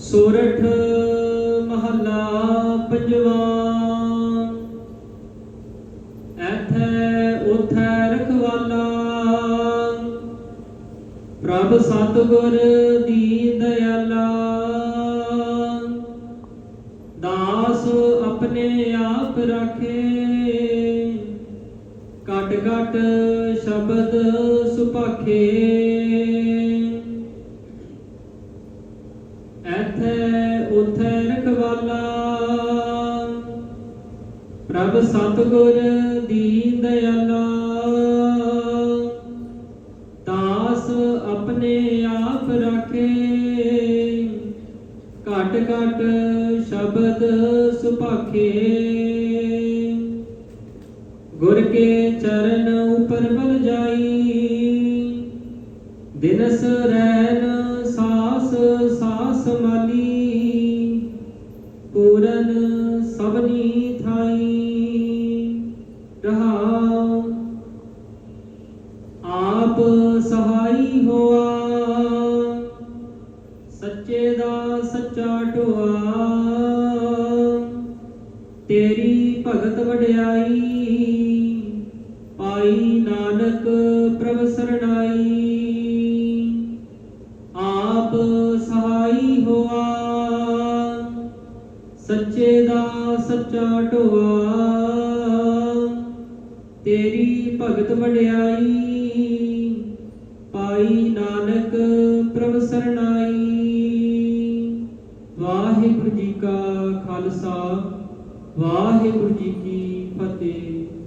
ਸੋਰਠ ਮਹੱਲਾ ਪੰਜਵਾ। ਐਥੈ ਉਥੈ ਰਖਵਾਲਾ। ਪ੍ਰਭ ਸਤਗੁਰ ਦੀ ਦਇਆਲਾ। ਦਾਸ ਆਪਣੇ ਆਪ ਰੱਖੇ। ਘਟ ਘਟ ਸ਼ਬਦ ਸੁਭਾਖੇ। ਐਥੈ ਉਥੈ ਰਖਵਾਲਾ। ਪ੍ਰਭ ਸਤਗੁਰ ਦੀਨ ਦਇਆਲਾ। ਤਾਸ ਆਪਣੇ ਆਪ ਰਾਖੇ। ਘਟ ਘਟ ਸ਼ਬਦ ਸੁਭਾਖੇ। ਗੁਰ ਕੇ ਚਰਨ ਉਪਰ ਬਲ ਜਾਈ। ਦਿਨਸ ਰਹਿਣ ਪੂਰਨ ਸਭਨੀ ਥਾਈ ਰਹਾਉ ਆਪ ਸਹਾਈ ਹੋਆ। ਸੱਚੇ ਦਾ ਸੱਚਾ ਢੋਆ। ਤੇਰੀ ਭਗਤ ਵਡਿਆਈ, ਪਾਈ ਨਾਨਕ ਪ੍ਰਭ ਸਰਣਾਈ ਸੱਚੇ ਦਾ ਸੱਚਾ ਢੋਆ। ਤੇਰੀ ਭਗਤ ਵਡਿਆਈ, ਪਾਈ ਨਾਨਕ ਪ੍ਰਭ ਸਰਣਾਈ। ਵਾਹਿਗੁਰੂ ਜੀ ਕਾ ਖਾਲਸਾ, ਵਾਹਿਗੁਰੂ ਜੀ ਕੀ ਫਤਿਹ।